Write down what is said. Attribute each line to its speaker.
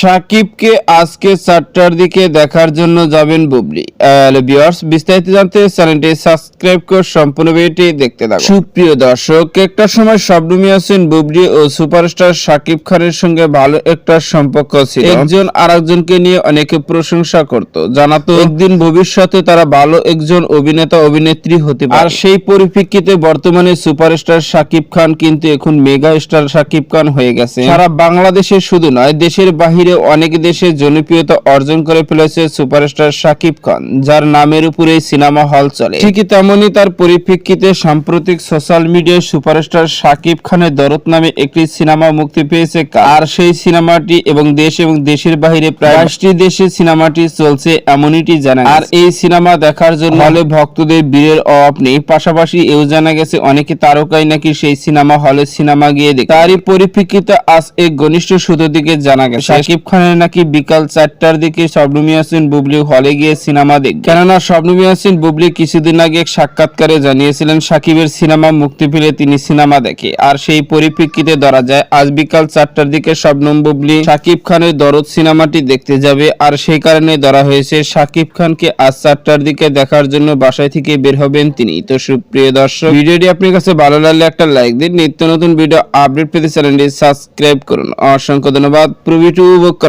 Speaker 1: সাকিবকে আজকে চারটার দিকে দেখার জন্য যাবেন বুবলি। বিস্তারিত জানতে চ্যানেলটি সাবস্ক্রাইব করে সম্পূর্ণ ভিডিওটি দেখতে থাকুন। সুপ্রিয় দর্শক, একটা সময় শবনমী হোসেন, বুবলি ও সুপারস্টার সাকিব খানের সঙ্গে ভালো একটা সম্পর্ক ছিল। একজন আরেকজনকে নিয়ে অনেকে প্রশংসা করত। জানাতো, একদিন ভবিষ্যতে তারা ভালো একজন অভিনেতা, অভিনেত্রী হতে পারে। আর সেই পরিপ্রেক্ষিতে বর্তমানে সুপারস্টার সাকিব খান কিন্তু এখন মেগা স্টার সাকিব খান হয়ে গেছে। সারা বাংলাদেশে শুধু নয়, দেশের বাহিরে অনেক দেশে জনপ্রিয়তা অর্জন করে ফেলেছে সুপারস্টার সাকিব খান, যার নামের উপরে সিনেমা হল চলে। ঠিকই তেমনি তার পরিপ্রেক্ষিতে সাম্প্রতিক সোশ্যাল মিডিয়ায় সুপারস্টার সাকিব খানের দরদ নামে একটি সিনেমা মুক্তি পেয়েছে আর সেই সিনেমাটি এবং দেশ এবং দেশের বাইরে প্রায় বাইশটি দেশে সিনেমাটি চলছে এমনইটি জানা আর এই সিনেমা দেখার জন্য হলে ভক্তদের বীরের অভাব নেই। পাশাপাশি এও জানা গেছে, অনেকে তারকাই নাকি সেই সিনেমা হলে সিনেমা গিয়ে দেখে। তারই পরিপ্রেক্ষিতে আজ এক ঘনিষ্ঠ সূত্র দিকে জানা গেছে, শাকিব খানের নাকি বিকাল চারটার দিকে শবনমী হাসিন বুবলি হলে গিয়ে সিনেমা দেখবে। কেননা শবনমী হাসিন বুবলি কিছুদিন আগে এক সাক্ষাৎকারে জানিয়েছিলেন সাকিবের সিনেমা মুক্তি পেলে তিনি সিনেমা দেখে। আর সেই পরিপ্রেক্ষিতে ধরা যায়, আজ বিকাল চারটার দিকে শবনম বুবলি সাকিব খানের দরদ সিনেমাটি দেখতে যাবে। আর সেই কারণে ধরা হয়েছে সাকিব খানকে আজ চারটার দিকে দেখার জন্য বাসায় থেকে বের হবেন তিনি। তো সুপ্রিয় দর্শক, ভিডিওটি আপনার কাছে ভালো লাগলে একটা লাইক দিন। নিত্য নতুন ভিডিও আপডেট পেতে চ্যানেলটি সাবস্ক্রাইব করুন। অসংখ্য ধন্যবাদ। প্রভৃতি